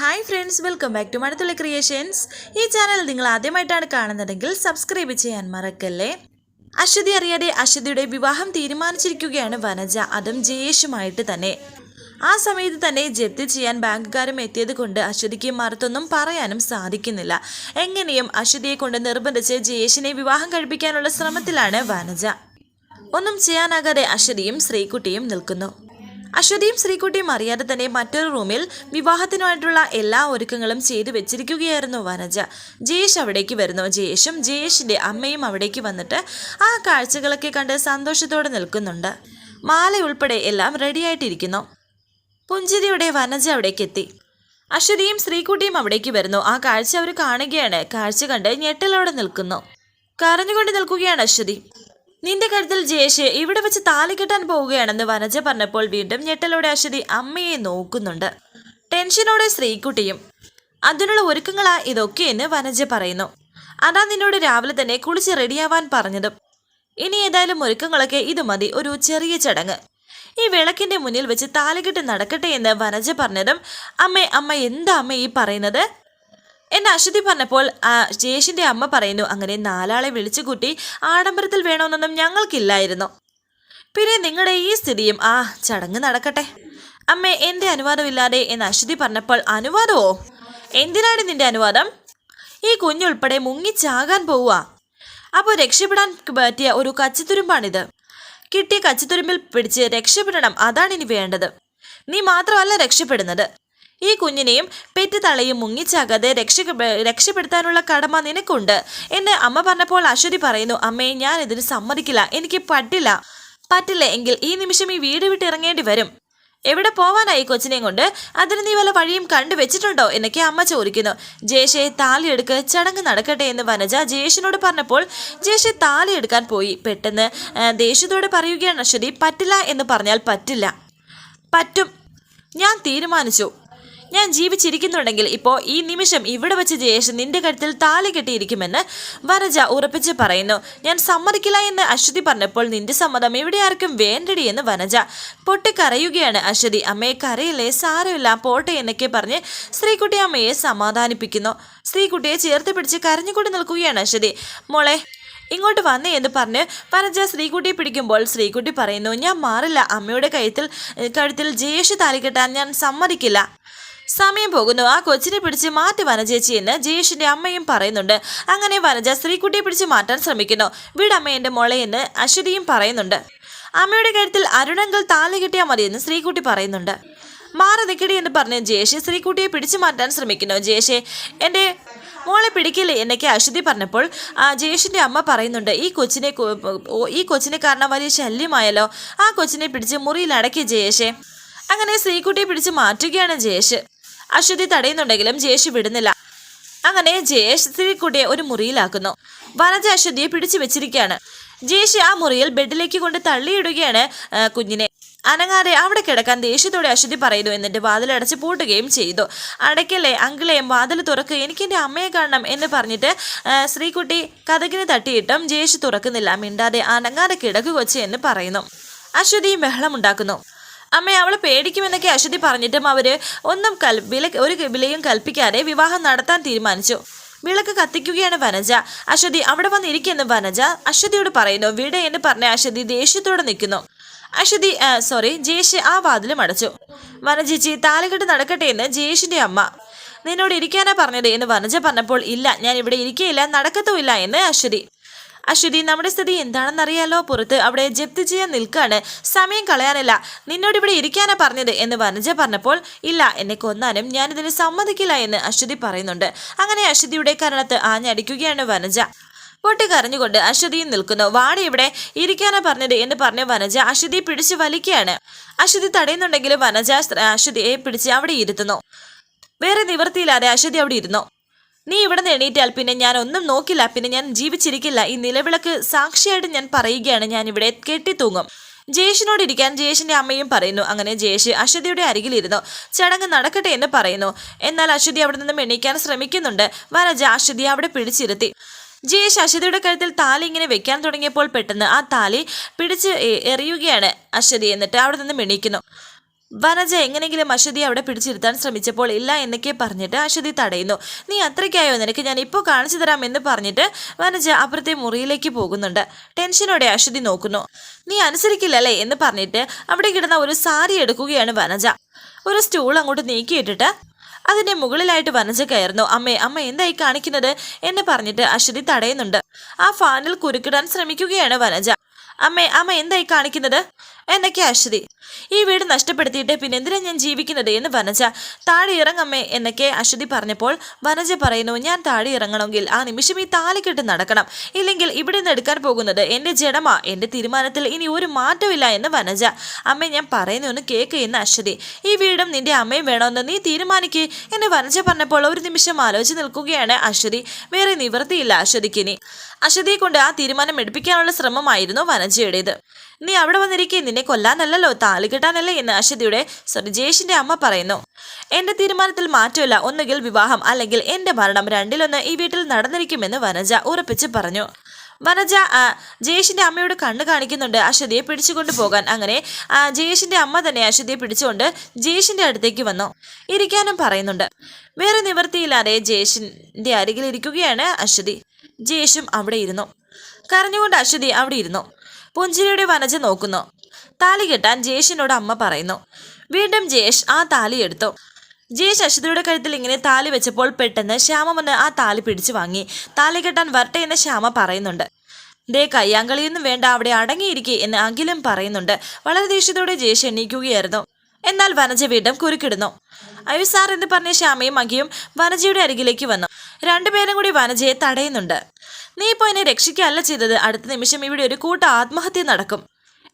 Hi friends welcome back to Mazhathulli creations ഈ channel നിങ്ങൾ ആദ്യമായിട്ടാണ് കാണുന്നതെങ്കിൽ സബ്സ്ക്രൈബ് ചെയ്യാൻ മറക്കല്ലേ? അശ്വതി അറിയാതെ അശ്വതിയുടെ വിവാഹം തീരുമാനിച്ചിരിക്കുകയാണ് വനജ. അതും ജയേഷുമായിട്ട് തന്നെ. ആ സമയത്ത് തന്നെ ജപ്തി ചെയ്യാൻ ബാങ്കുകാരും എത്തിയത് കൊണ്ട് അശ്വതിക്ക് മറുത്തൊന്നും പറയാനും സാധിക്കുന്നില്ല. എങ്ങനെയും അശ്വതിയെ കൊണ്ട് നിർബന്ധിച്ച് ജയേഷിനെ വിവാഹം കഴിപ്പിക്കാനുള്ള ശ്രമത്തിലാണ് വനജ. ഒന്നും ചെയ്യാനാകാതെ അശ്വതിയും ശ്രീകുട്ടിയും നിൽക്കുന്നു. അശ്വതിയും ശ്രീകുട്ടിയും അറിയാതെ തന്നെ മറ്റൊരു റൂമിൽ വിവാഹത്തിനായിട്ടുള്ള എല്ലാ ഒരുക്കങ്ങളും ചെയ്തു വെച്ചിരിക്കുകയായിരുന്നു വനജ. ജയേഷ് അവിടേക്ക് വരുന്നു. ജയേഷും ജയേഷിന്റെ അമ്മയും അവിടേക്ക് വന്നിട്ട് ആ കാഴ്ചകളൊക്കെ കണ്ട് സന്തോഷത്തോടെ നിൽക്കുന്നുണ്ട്. മാല ഉൾപ്പെടെ എല്ലാം റെഡിയായിട്ടിരിക്കുന്നു. പുഞ്ചിരിയുടെ വനജ അവിടേക്ക് എത്തി. അശ്വതിയും ശ്രീകുട്ടിയും അവിടേക്ക് വരുന്നു. ആ കാഴ്ച അവർ കാണുകയാണ്. കാഴ്ച കണ്ട് ഞെട്ടലോടെ നിൽക്കുന്നു. കരഞ്ഞുകൊണ്ട് നിൽക്കുകയാണ് അശ്വതി. നിന്റെ കരുതൽ ജയേഷ് ഇവിടെ വെച്ച് താലി കെട്ടാൻ പോവുകയാണെന്ന് വനജ പറഞ്ഞപ്പോൾ വീണ്ടും ഞെട്ടലോടെ അശ്വതി അമ്മയെ നോക്കുന്നുണ്ട്. ടെൻഷനോടെ ശ്രീകുട്ടിയും അതിനുള്ള ഒരുക്കങ്ങളാ ഇതൊക്കെയെന്ന് വനജ പറയുന്നു. അതാ നിന്നോട് രാവിലെ തന്നെ കുളിച്ച് റെഡിയാവാൻ പറഞ്ഞതും. ഇനി ഏതായാലും ഒരുക്കങ്ങളൊക്കെ ഇത് മതി ഒരു ചെറിയ ചടങ്ങ്. ഈ വിളക്കിന്റെ മുന്നിൽ വെച്ച് താലികെട്ട് നടക്കട്ടെ എന്ന് വനജ പറഞ്ഞതും അമ്മേ അമ്മ എന്താ അമ്മ ഈ പറയുന്നത്? എന്നെ അശ്വതി പറഞ്ഞപ്പോൾ ജയേഷിന്റെ അമ്മ പറയുന്നു അങ്ങനെ നാലാളെ വിളിച്ചു കൂട്ടി ആഡംബരത്തിൽ വേണമെന്നൊന്നും ഞങ്ങൾക്കില്ലായിരുന്നു. പിന്നെ നിങ്ങളുടെ ഈ സ്ഥിതിയും ആ ചടങ്ങ് നടക്കട്ടെ. അമ്മേ എന്റെ അനുവാദമില്ലാതെ എന്ന് അശ്വതി പറഞ്ഞപ്പോൾ അനുവാദമോ? എന്തിനാണ് നിന്റെ അനുവാദം? ഈ കുഞ്ഞുൾപ്പെടെ മുങ്ങിച്ചാകാൻ പോവുക. അപ്പോൾ രക്ഷപ്പെടാൻ പറ്റിയ ഒരു കച്ചിത്തുരുമ്പാണിത്. കിട്ടിയ കച്ചിത്തുരുമ്പിൽ പിടിച്ച് രക്ഷപ്പെടണം അതാണ് ഇനി വേണ്ടത്. നീ മാത്രമല്ല രക്ഷപ്പെടുന്നത്. ഈ കുഞ്ഞിനെയും പെറ്റ് തളയും മുങ്ങിച്ചാകാതെ രക്ഷ രക്ഷപ്പെടുത്താനുള്ള കടമ നിനക്കുണ്ട്. എന്ന് അമ്മ പറഞ്ഞപ്പോൾ അശ്വതി പറയുന്നു അമ്മയെ ഞാൻ ഇതിന് സമ്മതിക്കില്ല. എനിക്ക് പറ്റില്ല. പറ്റില്ല എങ്കിൽ ഈ നിമിഷം ഈ വീട് വിട്ട് ഇറങ്ങേണ്ടി വരും. എവിടെ പോവാനായി കൊച്ചിനെയും കൊണ്ട്? അതിന് നീ വല്ല വഴിയും കണ്ടു വെച്ചിട്ടുണ്ടോ? എന്നൊക്കെ അമ്മ ചോദിക്കുന്നു. ജയേഷെ താലിയെടുക്ക് ചടങ്ങ് നടക്കട്ടെ എന്ന് വനജ ജയേഷിനോട് പറഞ്ഞപ്പോൾ ജയേഷെ താലിയെടുക്കാൻ പോയി. പെട്ടെന്ന് ദേഷ്യത്തോടെ പറയുകയാണ് അശ്വതി പറ്റില്ല എന്ന് പറഞ്ഞാൽ പറ്റില്ല. പറ്റും. ഞാൻ തീരുമാനിച്ചു. ഞാൻ ജീവിച്ചിരിക്കുന്നുണ്ടെങ്കിൽ ഇപ്പോൾ ഈ നിമിഷം ഇവിടെ വെച്ച് ജയേഷ് നിന്റെ കഴുത്തിൽ താലി കെട്ടിയിരിക്കുമെന്ന് വരജ ഉറപ്പിച്ച് പറയുന്നു. ഞാൻ സമ്മതിക്കില്ല എന്ന് അശ്വതി പറഞ്ഞപ്പോൾ നിന്റെ സമ്മതം ഇവിടെ ആർക്കും വേണ്ടടി എന്ന് വനജ പൊട്ടിക്കരയുകയാണ്. അശ്വതി അമ്മയെ കരയില്ലേ? സാരമില്ല പോട്ടെ എന്നൊക്കെ പറഞ്ഞ് ശ്രീകുട്ടി അമ്മയെ സമാധാനിപ്പിക്കുന്നു. ശ്രീകുട്ടിയെ ചേർത്ത് പിടിച്ച് കരഞ്ഞുകൊണ്ട് നിൽക്കുകയാണ് അശ്വതി. മോളെ ഇങ്ങോട്ട് വന്നേ എന്ന് പറഞ്ഞ് വനജ ശ്രീകുട്ടിയെ പിടിക്കുമ്പോൾ ശ്രീകുട്ടി പറയുന്നു ഞാൻ മാറില്ല. അമ്മയുടെ കഴുത്തിൽ കഴുത്തിൽ ജയേഷ് താലി കെട്ടാൻ ഞാൻ സമ്മതിക്കില്ല. സമയം പോകുന്നു. ആ കൊച്ചിനെ പിടിച്ച് മാറ്റി വനജേച്ചി എന്ന് ജയേഷിന്റെ അമ്മയും പറയുന്നുണ്ട്. അങ്ങനെ വനജ ശ്രീകുട്ടിയെ പിടിച്ച് മാറ്റാൻ ശ്രമിക്കുന്നു. വീടമ്മ എന്റെ മോളെ അശ്വതിയും പറയുന്നുണ്ട്. അമ്മയുടെ കാര്യത്തിൽ അരുണങ്കൽ താലി കിട്ടിയാൽ മതിയെന്ന് ശ്രീകുട്ടി പറയുന്നുണ്ട്. മാറി നിൽക്കടി എന്ന് പറഞ്ഞ് ജയേഷ് ശ്രീകുട്ടിയെ പിടിച്ചു മാറ്റാൻ ശ്രമിക്കുന്നു. ജയേഷെ എന്റെ മോളെ പിടിക്കില്ലേ എന്നൊക്കെ അശ്വതി പറഞ്ഞപ്പോൾ ആ ജയേഷിന്റെ അമ്മ പറയുന്നുണ്ട് ഈ കൊച്ചിനെ ഈ കൊച്ചിനെ കാരണം വലിയ ശല്യമായല്ലോ. ആ കൊച്ചിനെ പിടിച്ച് മുറിയിൽ അടക്കി ജയേഷെ. അങ്ങനെ ശ്രീകുട്ടിയെ പിടിച്ച് മാറ്റുകയാണ് ജയേഷ്. അശ്വതി തടയുന്നുണ്ടെങ്കിലും ജയേഷ് വിടുന്നില്ല. അങ്ങനെ ജയേഷ് ശ്രീകുട്ടിയെ ഒരു മുറിയിലാക്കുന്നു. വനജ അശ്വതിയെ പിടിച്ചു വെച്ചിരിക്കുകയാണ്. ജയേഷ് ആ മുറിയിൽ ബെഡിലേക്ക് കൊണ്ട് തള്ളിയിടുകയാണ് കുഞ്ഞിനെ. അനങ്ങാതെ അവിടെ കിടക്കാൻ ദേഷ്യത്തോടെ അശ്വതി പറയുന്നു എന്നിട്ട് വാതിലടച്ച് പൂട്ടുകയും ചെയ്തു. അടയ്ക്കല്ലേ അങ്കിളെയും വാതിൽ തുറക്കുക എനിക്ക് എന്റെ അമ്മയെ കാണണം എന്ന് പറഞ്ഞിട്ട് ശ്രീകുട്ടി കഥകിന് തട്ടിയിട്ടും ജയേഷ് തുറക്കുന്നില്ല. മിണ്ടാതെ അനങ്ങാതെ കിടക്കു കൊച്ചി എന്ന് പറയുന്നു. അശ്വതിയും ബഹളമുണ്ടാക്കുന്നു. അമ്മ അവളെ പേടിക്കുമെന്നൊക്കെ അശ്വതി പറഞ്ഞിട്ടും അവർ ഒന്നും കൽ വില ഒരു വിലയും കൽപ്പിക്കാതെ വിവാഹം നടത്താൻ തീരുമാനിച്ചു. വിളക്ക് കത്തിക്കുകയാണ് വനജ. അശ്വതി അവിടെ വന്നിരിക്കുന്നു വനജ. അശ്വതിയോട് പറയുന്നു വിട എന്ന് പറഞ്ഞ അശ്വതി ദേഷ്യത്തോടെ നിൽക്കുന്നു. അശ്വതി സോറി ജയേഷ് ആ വാതിലും അടച്ചു. വനജേച്ചി താലുകെട്ട് നടക്കട്ടെ എന്ന് ജയേഷിന്റെ അമ്മ. നിന്നോട് ഇരിക്കാനാ പറഞ്ഞത് എന്ന് വനജ പറഞ്ഞപ്പോൾ ഇല്ല ഞാൻ ഇവിടെ ഇരിക്കുകയില്ല നടക്കത്തുമില്ല എന്ന് അശ്വതി. അശ്വതി നമ്മുടെ സ്ഥിതി എന്താണെന്നറിയാലോ? പുറത്ത് അവിടെ ജപ്തി ചെയ്യാൻ നിൽക്കാണ്. സമയം കളയാനല്ല. നിന്നോട് ഇവിടെ ഇരിക്കാനാ പറഞ്ഞത് എന്ന് വനജ പറഞ്ഞപ്പോൾ ഇല്ല എന്നെ കൊന്നാനും ഞാനിതിന് സമ്മതിക്കില്ല എന്ന് അശ്വതി പറയുന്നുണ്ട്. അങ്ങനെ അശ്വതിയുടെ കരണത്ത് ആഞ്ഞടിക്കുകയാണ് വനജ. പൊട്ടി കരഞ്ഞുകൊണ്ട് അശ്വതിയും നിൽക്കുന്നു. വാടി ഇവിടെ ഇരിക്കാനാ പറഞ്ഞത് എന്ന് പറഞ്ഞ വനജ അശ്വതി പിടിച്ച് വലിക്കുകയാണ്. അശ്വതി തടയുന്നുണ്ടെങ്കിലും വനജ അശ്വതിയെ പിടിച്ച് അവിടെ ഇരുത്തുന്നു. വേറെ നിവൃത്തിയില്ലാതെ അശ്വതി അവിടെ ഇരുന്നു. നീ ഇവിടെ നിന്ന് എണീറ്റാൽ പിന്നെ ഞാൻ ഒന്നും നോക്കില്ല പിന്നെ ഞാൻ ജീവിച്ചിരിക്കില്ല. ഈ നിലവിളക്ക് സാക്ഷിയായിട്ട് ഞാൻ പറയുകയാണ് ഞാൻ ഇവിടെ കെട്ടി തൂങ്ങും ജയേഷിനോട് ഇരിക്കാൻ ജയേഷിന്റെ അമ്മയും പറയുന്നു അങ്ങനെ ജയേഷ് അശ്വതിയുടെ അരികിലിരുന്നു. ചടങ്ങ് നടക്കട്ടെ എന്ന് പറയുന്നു. എന്നാൽ അശ്വതി അവിടെ നിന്നും എണീക്കാൻ ശ്രമിക്കുന്നുണ്ട്. വനജ അശ്വതി അവിടെ പിടിച്ചിരുത്തി. ജയേഷ് അശ്വതിയുടെ കഴുത്തിൽ താലി ഇങ്ങനെ വെക്കാൻ തുടങ്ങിയപ്പോൾ പെട്ടെന്ന് ആ താലി പിടിച്ച് എറിയുകയാണ് അശ്വതി എന്നിട്ട് അവിടെ നിന്ന് എണീക്കുന്നു. വനജ എങ്ങനെയെങ്കിലും അശ്വതി അവിടെ പിടിച്ചിരുത്താൻ ശ്രമിച്ചപ്പോൾ ഇല്ല എന്നൊക്കെ പറഞ്ഞിട്ട് അശ്വതി തടയുന്നു. നീ അത്രയ്ക്കായോ? നിനക്ക് ഞാൻ ഇപ്പോൾ കാണിച്ചു തരാം എന്ന് പറഞ്ഞിട്ട് വനജ അപ്പുറത്തെ മുറിയിലേക്ക് പോകുന്നുണ്ട്. ടെൻഷനോടെ അശ്വതി നോക്കുന്നു. നീ അനുസരിക്കില്ലല്ലേ എന്ന് പറഞ്ഞിട്ട് അവിടെ കിടന്ന ഒരു സാരി എടുക്കുകയാണ് വനജ. ഒരു സ്റ്റൂൾ അങ്ങോട്ട് നീക്കിയിട്ടിട്ട് അതിന്റെ മുകളിലായിട്ട് വനജ കയറുന്നു. അമ്മേ അമ്മ എന്തായി കാണിക്കുന്നത്? എന്ന് പറഞ്ഞിട്ട് അശ്വതി തടയുന്നുണ്ട്. ആ ഫാനിൽ കുരുക്കിടാൻ ശ്രമിക്കുകയാണ് വനജ. അമ്മേ അമ്മ എന്തായി കാണിക്കുന്നത്? എന്നൊക്കെ അശ്വതി. ഈ വീട് നഷ്ടപ്പെടുത്തിയിട്ട് പിന്നെ എന്തിനാ ഞാൻ ജീവിക്കുന്നത് എന്ന് വനജ താഴെ ഇറങ്ങമ്മേ എന്നൊക്കെ അശ്വതി പറഞ്ഞപ്പോൾ വനജ പറയുന്നു ഞാൻ താഴെ ഇറങ്ങണമെങ്കിൽ ആ നിമിഷം ഈ താലിക്കെട്ട് നടക്കണം. ഇല്ലെങ്കിൽ ഇവിടെ നിന്ന് എടുക്കാൻ പോകുന്നത് എന്റെ ജഡമാ. എന്റെ തീരുമാനത്തിൽ ഇനി ഒരു മാറ്റമില്ല എന്ന് വനജ അമ്മേ ഞാൻ പറയുന്നു ഒന്ന് കേക്ക് എന്ന് അശ്വതി. ഈ വീടും നിന്റെ അമ്മയും വേണമെന്ന് നീ തീരുമാനിക്കേ എന്ന് വനജ പറഞ്ഞപ്പോൾ ഒരു നിമിഷം ആലോചിച്ച് നിൽക്കുകയാണ് അശ്വതി. വേറെ നിവൃത്തിയില്ല അശ്വതിക്കിനി. അശ്വതിയെ കൊണ്ട് ആ തീരുമാനം എടുപ്പിക്കാനുള്ള ശ്രമമായിരുന്നു വനജയുടേത്. നീ അവിടെ വന്നിരിക്കെ നിന്നെ കൊല്ലാനല്ലല്ലോ താലി കിട്ടാനല്ലേ എന്ന് അശ്വതിയുടെ സോറി ജയേഷിന്റെ അമ്മ പറയുന്നു. എന്റെ തീരുമാനത്തിൽ മാറ്റമില്ല. ഒന്നുകിൽ വിവാഹം അല്ലെങ്കിൽ എന്റെ മരണം രണ്ടിലൊന്ന് ഈ വീട്ടിൽ നടന്നിരിക്കുമെന്ന് വനജ ഉറപ്പിച്ച് പറഞ്ഞു. വനജ ജയേഷിന്റെ അമ്മയോട് കണ്ണു കാണിക്കുന്നുണ്ട്. അശ്വതിയെ പിടിച്ചുകൊണ്ട് പോകാൻ. അങ്ങനെ ജയേഷിന്റെ അമ്മ തന്നെ അശ്വതിയെ പിടിച്ചുകൊണ്ട് ജയേഷിന്റെ അടുത്തേക്ക് വന്നു. ഇരിക്കാനും പറയുന്നുണ്ട്. വേറെ നിവൃത്തിയില്ലാതെ ജയേഷിന്റെ അരികിൽ ഇരിക്കുകയാണ് അശ്വതി. ജയേഷും അവിടെ ഇരുന്നു. കരഞ്ഞുകൊണ്ട് അശ്വതി അവിടെ ഇരുന്നു. പുഞ്ചിരിയുടെ വനജ നോക്കുന്നു. താലി കെട്ടാൻ ജയേഷിനോട് അമ്മ പറയുന്നു. വീണ്ടും ജയേഷ് ആ താലി എടുത്തു. ജയേഷ് അശ്വതിയുടെ കഴുത്തിൽ ഇങ്ങനെ താലി വെച്ചപ്പോൾ പെട്ടെന്ന് ശ്യാമ വന്ന് ആ താലി പിടിച്ചു വാങ്ങി. താലി കെട്ടാൻ വരട്ടെ എന്ന് ശ്യാമ പറയുന്നുണ്ട്. ദേ കയ്യാങ്കളിയൊന്നും വേണ്ട അവിടെ അടങ്ങിയിരിക്കെ എന്ന് അഖിലും പറയുന്നുണ്ട്. വളരെ ദേഷ്യത്തോടെ ജയേഷ് എണ്ണീക്കുകയായിരുന്നു എന്നാൽ വനജ വീണ്ടും കുരുക്കിടുന്നു. അയ്യോ സാർ എന്ന് പറഞ്ഞ ശ്യാമയും അഖിയും വനജയുടെ അരികിലേക്ക് വന്നു. രണ്ടുപേരും കൂടി വനജയെ തടയുന്നുണ്ട്. നീ ഇപ്പോൾ എന്നെ രക്ഷിക്കുകയല്ല ചെയ്തത്. അടുത്ത നിമിഷം ഇവിടെ ഒരു കൂട്ട ആത്മഹത്യ നടക്കും.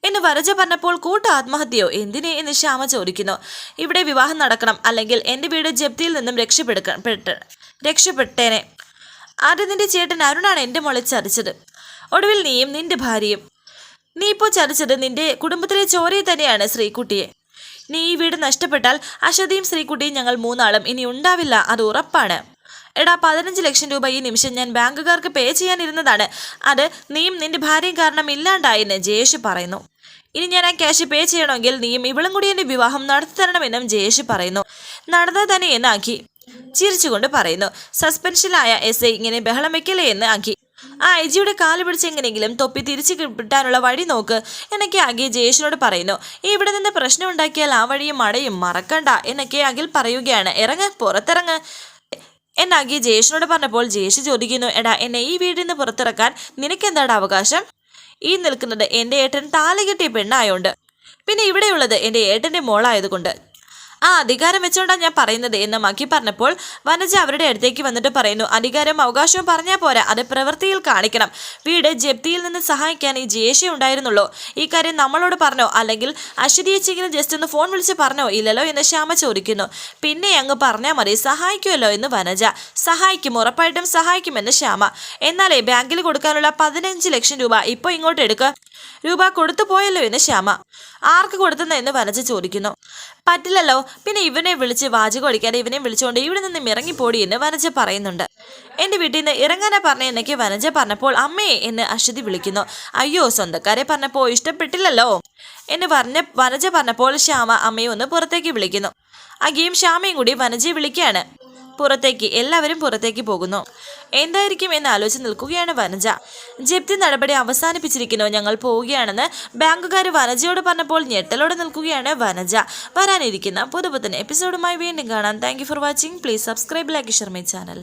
എന്ന് വരജ പറഞ്ഞപ്പോൾ കൂട്ട ആത്മഹത്യയോ? എന്തിനെ? എന്ന് ശ്യാമ ചോദിക്കുന്നു. ഇവിടെ വിവാഹം നടക്കണം. അല്ലെങ്കിൽ എന്റെ വീട് ജപ്തിയിൽ നിന്നും രക്ഷപ്പെടുക്ക പെട്ട് രക്ഷപ്പെട്ടേനെ. ആദ്യം നിന്റെ ചേട്ടൻ അരുണാണ് എന്റെ മോളെ ചതിച്ചത്. ഒടുവിൽ നീയും നിന്റെ ഭാര്യയും. നീ ഇപ്പോൾ ചതിച്ചത് നിന്റെ കുടുംബത്തിലെ ചോരയെ തന്നെയാണ് ശ്രീകുട്ടിയെ. നീ ഈ വീട് നഷ്ടപ്പെട്ടാൽ അശ്വതിയും ശ്രീകുട്ടിയും ഞങ്ങൾ മൂന്നാളും. ഇനി ഉണ്ടാവില്ല. അത് ഉറപ്പാണ്. എടാ പതിനഞ്ച് ലക്ഷം രൂപ ഈ നിമിഷം ഞാൻ ബാങ്കുകാർക്ക് പേ ചെയ്യാനിരുന്നതാണ്. അത് നീയും നിന്റെ ഭാര്യയും കാരണം ഇല്ലാണ്ടായെന്ന് ജയേഷ് പറയുന്നു. ഇനി ഞാൻ ആ ക്യാഷ് പേ ചെയ്യണമെങ്കിൽ നീയും ഇവളും കൂടി എന്റെ വിവാഹം നടത്തി തരണമെന്നും ജയേഷ് പറയുന്നു. നടന്നത് തന്നെ എന്ന് ആക്കി ചിരിച്ചുകൊണ്ട് പറയുന്നു. സസ്പെൻഷനിലായ എസ് ഐ ഇങ്ങനെ ബഹളം വെക്കലേ എന്ന് ആക്കി. ആ ഐ ജിയുടെ കാൽ പിടിച്ചെങ്ങനെങ്കിലും തൊപ്പി തിരിച്ചു കിട്ടാനുള്ള വഴി നോക്ക് എന്നൊക്കെ അഖിൽ ജയേഷിനോട് പറയുന്നു. ഇവിടെ നിന്ന് പ്രശ്നം ഉണ്ടാക്കിയാൽ ആ വഴിയും മടയും മറക്കണ്ട എന്നൊക്കെ അഖിൽ പറയുകയാണ്. ഇറങ്ങ് പുറത്തിറങ്ങ് എന്നാക്കി ജയേഷിനോട് പറഞ്ഞപ്പോൾ ജയേഷ് ചോദിക്കുന്നു എടാ എന്നെ ഈ വീട്ടിൽ നിന്ന് പുറത്തിറക്കാൻ നിനക്കെന്താടാ അവകാശം? ഈ നിൽക്കുന്നത് എന്റെ ഏട്ടൻ താലകെട്ടിയ പെണ്ണായോണ്ട്. പിന്നെ ഇവിടെയുള്ളത് എന്റെ ഏട്ടന്റെ മോളായതുകൊണ്ട്. ആ അധികാരം വെച്ചോണ്ടാണ് ഞാൻ പറയുന്നത് എന്ന് മക്കി പറഞ്ഞപ്പോൾ വനജ അവരുടെ അടുത്തേക്ക് വന്നിട്ട് പറയുന്നു അധികാരം അവകാശവും പറഞ്ഞാൽ പോരാ അത് പ്രവൃത്തിയിൽ കാണിക്കണം. വീട് ജപ്തിയിൽ നിന്ന് സഹായിക്കാൻ ഈ ജയേഷേ ഉണ്ടായിരുന്നുള്ളൂ. ഈ കാര്യം നമ്മളോട് പറഞ്ഞോ? അല്ലെങ്കിൽ അശ്വതി ചേച്ചിങ്ങനെ ജസ്റ്റ് ഒന്ന് ഫോൺ വിളിച്ച് പറഞ്ഞോ? ഇല്ലല്ലോ എന്ന് ശ്യാമ ചോദിക്കുന്നു. പിന്നെ അങ്ങ് പറഞ്ഞാൽ മതി സഹായിക്കുമല്ലോ എന്ന് വനജ. സഹായിക്കും ഉറപ്പായിട്ടും സഹായിക്കുമെന്ന് ശ്യാമ. എന്നാലേ ബാങ്കിൽ കൊടുക്കാനുള്ള പതിനഞ്ച് ലക്ഷം രൂപ ഇപ്പോൾ ഇങ്ങോട്ട് എടുക്കുക രൂപ കൊടുത്തു പോയല്ലോ എന്ന് ശ്യാമ. ആർക്ക് കൊടുത്തുന്ന എന്ന് വനജ ചോദിക്കുന്നു. പറ്റില്ലല്ലോ. പിന്നെ ഇവനെ വിളിച്ച് വാചകം അടിക്കാതെ ഇവനെ വിളിച്ചുകൊണ്ട് ഇവിടെ നിന്ന് ഇറങ്ങിപ്പോടി എന്ന് വനജ പറയുന്നുണ്ട്. എന്റെ വീട്ടിൽ നിന്ന് ഇറങ്ങാനാ പറഞ്ഞ എന്നൊക്കെ വനജ പറഞ്ഞപ്പോൾ അമ്മേ എന്ന് അശ്വതി വിളിക്കുന്നു. അയ്യോ സ്വന്തക്കാരെ പറഞ്ഞപ്പോൾ ഇഷ്ടപ്പെട്ടില്ലല്ലോ എന്ന് പറഞ്ഞ വനജ പറഞ്ഞപ്പോൾ ശ്യാമ അമ്മയെ ഒന്ന് പുറത്തേക്ക് വിളിക്കുന്നു. അഗിയും ശ്യാമയും കൂടി വനജയെ വിളിക്കുകയാണ്. പുറത്തേക്ക് എല്ലാവരും പുറത്തേക്ക് പോകുന്നു. എന്തായിരിക്കും എന്ന് ആലോചിച്ച് നിൽക്കുകയാണ് വനജ. ജപ്തി നടപടി അവസാനിപ്പിച്ചിരിക്കുന്നു. ഞങ്ങൾ പോവുകയാണെന്ന് ബാങ്കുകാർ വനജയോട് പറഞ്ഞപ്പോൾ ഞെട്ടലോടെ നിൽക്കുകയാണ് വനജ. വരാനിരിക്കുന്ന പുതുപുത്തൻ എപ്പിസോഡുമായി വീണ്ടും കാണാം. Thank for watching please subscribe like Sharmi channel